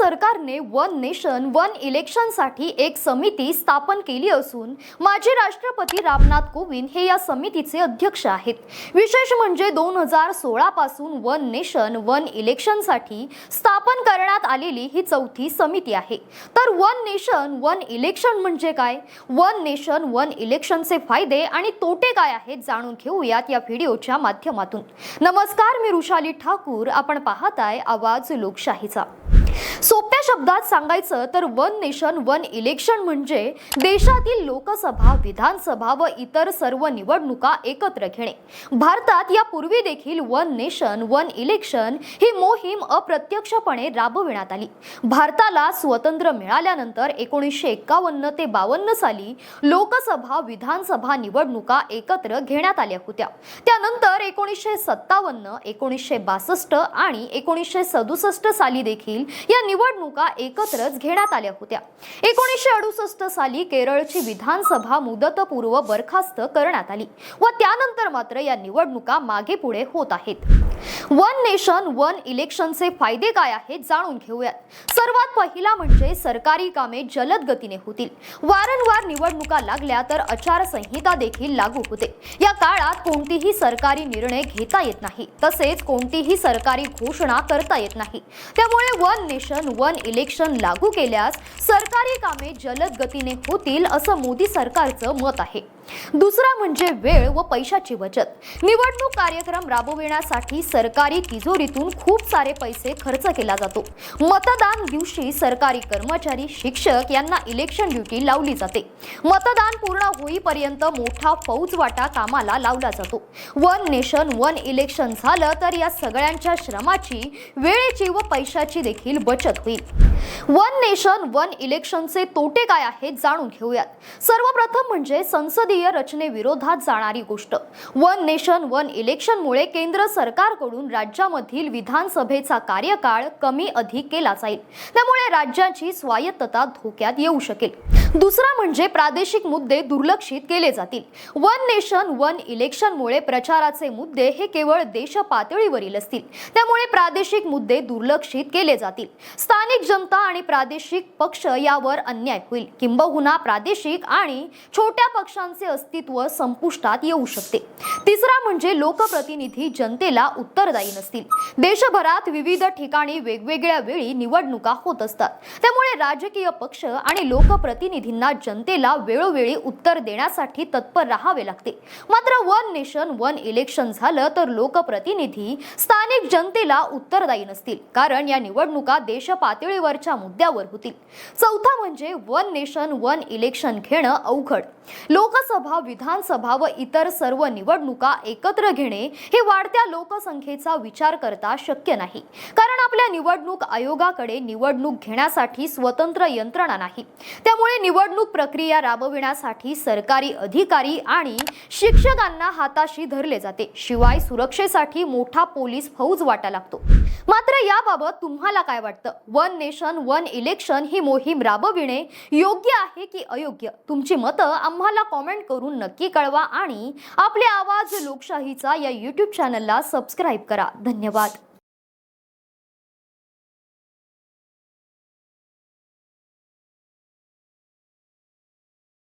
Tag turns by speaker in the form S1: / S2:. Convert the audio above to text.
S1: सरकारने one nation one इलेक्शनसाठी एक समिती स्थापन केली असून माजी राष्ट्रपती रामनाथ कोविंद हे या समितीचे अध्यक्ष आहेत. विशेष म्हणजे दोन हजार सोळापासून वन नेशन वन इलेक्शनसाठी स्थापन करण्यात आलेली ही चौथी समिती आहे. तर वन नेशन वन इलेक्शन म्हणजे काय? वन नेशन वन इलेक्शनचे फायदे आणि तोटे काय आहेत जाणून घेऊयात या व्हिडिओच्या माध्यमातून. नमस्कार मी रुशाली ठाकूर. आपण पाहताय आवाज लोकशाहीचा. super शब्दात सांगायचं तर वन नेशन वन इलेक्शन म्हणजे देशातील लोकसभा विधानसभा व इतर सर्व निवडणुका एकत्र घेणे. भारतात यापूर्वी देखील वन नेशन वन इलेक्शन ही मोहीम अप्रत्यक्षपणे राबविण्यात आली. भारताला स्वतंत्र मिळाल्यानंतर एकोणीसशे एक्कावन्न ते बावन्न साली लोकसभा विधानसभा निवडणुका एकत्र घेण्यात आल्या होत्या. त्यानंतर एकोणीसशे सत्तावन्न एकोणीसशे बासष्ट आणि एकोणीसशे सदुसष्ट साली देखील या निवडणुका एकत्रच घेण्यात आल्या होत्या. एकोणीसशे अडुसष्ट साली केरळची विधानसभा मुदतपूर्व बरखास्त करण्यात आली व त्यानंतर मात्र या निवडणुका मागे पुढे होत आहेत. वन नेशन वन इलेक्शनचे फायदे काय आहेत जाणून घेऊयात. सर्वात पहिला म्हणजे सरकारी कामे जलद गतीने होतील. वारंवार निवडणुका लागल्या तर आचारसंहिता देखील लागू होते. या काळात कोणतीही सरकारी निर्णय घेता येत नाही. तसेच कोणतीही सरकारी घोषणा करता येत नाही. त्यामुळे वन नेशन वन इलेक्शन लागू केल्यास सरकारी कामे जलद गतीने होतील असं मोदी सरकारचं मत आहे. दुसरा म्हणजे वेळ व पैशाची बचत. निवडणूक कार्यक्रम राबविण्यासाठी सरकार सरकारी तिजोरीतून खूप सारे पैसे खर्च केला जातो. मतदान दिवशी सरकारी कर्मचारी शिक्षक यांना इलेक्शन ड्युटी लावली जाते. मतदान पूर्ण होईपर्यंत मोठा फौजवाटा कामाला लावला जातो. वन नेशन वन इलेक्शन झालं तर या सगळ्यांच्या श्रमाची वेळेची व पैशाची देखील बचत होईल. वन नेशन वन इलेक्शनचे तोटे काय आहेत जाणून घेऊयात. सर्वप्रथम म्हणजे संसदीय रचनेविरोधात जाणारी गोष्ट. वन नेशन वन इलेक्शनमुळे केंद्र सरकारकडून राज्यामधील विधानसभेचा कार्यकाळ कमी अधिक केला जाईल. त्यामुळे राज्याची स्वायत्तता धोक्यात येऊ शकेल. दुसरा म्हणजे प्रादेशिक मुद्दे दुर्लक्षित केले जातील. वन नेशन वन इलेक्शनमुळे प्रचाराचे मुद्दे हे केवळ देश पातळीवरील असतील. त्यामुळे प्रादेशिक मुद्दे दुर्लक्षित केले जातील. स्थानिक जनता आणि प्रादेशिक पक्ष यावर अन्याय होईल. किंबहुना प्रादेशिक आणि छोट्या पक्षांचे अस्तित्व संपुष्टात येऊ शकते. तिसरा म्हणजे लोकप्रतिनिधी जनतेला उत्तरदायी नसतील. देशभरात विविध ठिकाणी वेगवेगळ्या वेळी निवडणुका होत असतात. त्यामुळे राजकीय पक्ष आणि लोकप्रतिनिधी लोकप्रतिनिधींना जनतेला वेळोवेळी उत्तर देण्यासाठी तत्पर राहावे लागते. मात्र वन नेशन वन इलेक्शन झालं तर लोकप्रतिनिधी स्थानिक जनतेला उत्तरदायी नसतील कारण या निवडणुका देश पातळीवरच्या मुद्द्यावर होतील. चौथा म्हणजे वन नेशन वन इलेक्शन घेणं अवघड. लोकसभा विधानसभा व इतर सर्व निवडणुका एकत्र घेणे हे वाढत्या लोकसंख्येचा विचार करता शक्य नाही. कारण आपल्या निवडणूक आयोगाकडे निवडणूक घेण्यासाठी स्वतंत्र यंत्रणा नाही. त्यामुळे निवडणूक प्रक्रिया राबविण्यासाठी सरकारी अधिकारी आणि शिक्षकांना हाताशी धरले जाते. शिवाय सुरक्षेसाठी मोठा पोलीस फौज वाटा लागतो. मात्र याबाबत तुम्हाला काय वाटतं? वन नेशन वन इलेक्शन ही मोहीम राबविणे योग्य आहे की अयोग्य? तुमची मतं आम्हाला कॉमेंट करून नक्की कळवा आणि आपले आवाज लोकशाहीचा या यूट्यूब चॅनलला सबस्क्राईब करा. धन्यवाद.